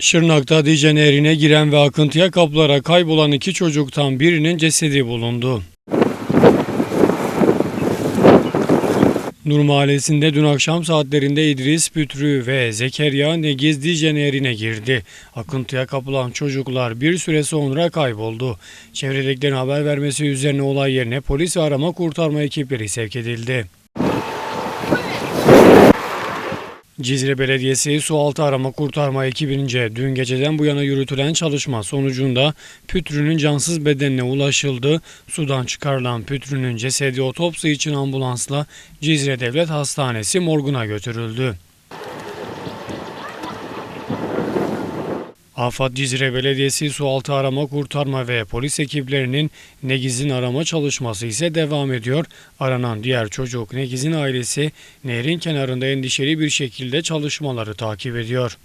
Şırnak'ta Dicle Nehri'ne giren ve akıntıya kapılarak kaybolan iki çocuktan birinin cesedi bulundu. Nur Mahallesi'nde dün akşam saatlerinde İdris Pütrü ve Zekeriya Negiz Dicle Nehri'ne girdi. Akıntıya kapılan çocuklar bir süre sonra kayboldu. Çevredekilerin haber vermesi üzerine olay yerine polis ve arama kurtarma ekipleri sevk edildi. Cizre Belediyesi sualtı arama kurtarma ekibince dün geceden bu yana yürütülen çalışma sonucunda Pütrü'nün cansız bedenine ulaşıldı. Sudan çıkarılan Pütrü'nün cesedi otopsi için ambulansla Cizre Devlet Hastanesi morguna götürüldü. Afat Cizre Belediyesi sualtı arama kurtarma ve polis ekiplerinin Negiz'in arama çalışması ise devam ediyor. Aranan diğer çocuk Negiz'in ailesi nehrin kenarında endişeli bir şekilde çalışmaları takip ediyor.